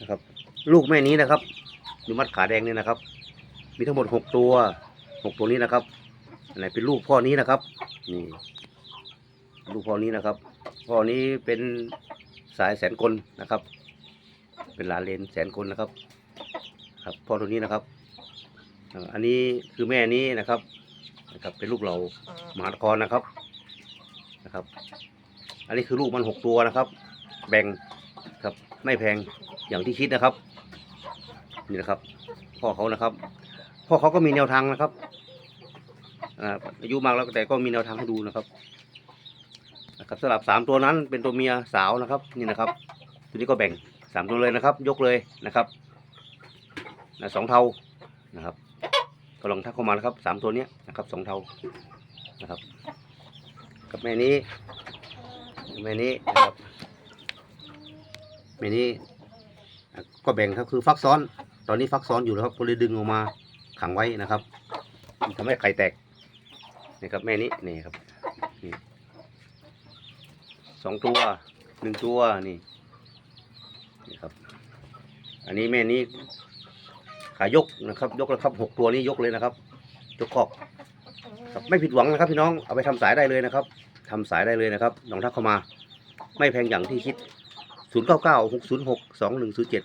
นะครับ ลูกแม่นี้นะครับดูมัดขาแดงเนี่ยนะครับ มีทั้งหมดหกตัวหกตัวนี้นะครับอันไหนเป็นลูกพ่อนี้นะครับ นี่ ลูกพ่อนี้นะครับ พ่อนี้เป็นสายแสนกลนะครับ เป็นหลานเลนแสนกลนะครับ ครับพ่อตัวนี้นะครับ อันนี้คือแม่นี้นะครับนะครับ เป็นลูกเรามหาครนะครับนะครับ อันนี้คือลูกมันหกตัวนะครับ แบ่งครับไม่แพง อย่างที่คิดนะครับ นี่นะครับ พ่อเขานะครับ พ่อเขาก็มีแนวทางนะครับอายุมากแล้วแต่ก็มีแนวทางให้ดูนะครับนะครับสำหรับสามตัวนั้นเป็นตัวเมียสาวนะครับ นี่นะครับ ตัวนี้ก็แบ่งสามตัวเลยนะครับ ยกเลยนะครับสองเทานะครับก็ลองทักเข้ามานะครับสามตัวเนี้ยนะครับสองเทานะครับ กับแม่นี้แม่นี้นะครับแม่นี้อ่ ก็แบ่งครับคือฟักซ้อน ตอนนี้ฟักซ้อนอยู่นะครับก็เลยดึงออกมาขังไว้นะครับทำให้ไข่แตกนี่ครับแม่นี้นี่ครับนี่สองตัวหนึ่งตัวนี่นี่ครับ อันนี้แม่นี้ขายกนะครับ ยกแล้วครับหกตัวนี้ยกเลยนะครับยกคอกครับไม่ผิดหวังนะครับ พี่น้องเอาไปทำสายได้เลยนะครับทำสายได้เลยนะครับลองทักเข้ามา ไม่แพงอย่างที่คิด ศูนย์เก้าเก้าหกศูนย์หกสองหนึ่งศูนย์เจ็ด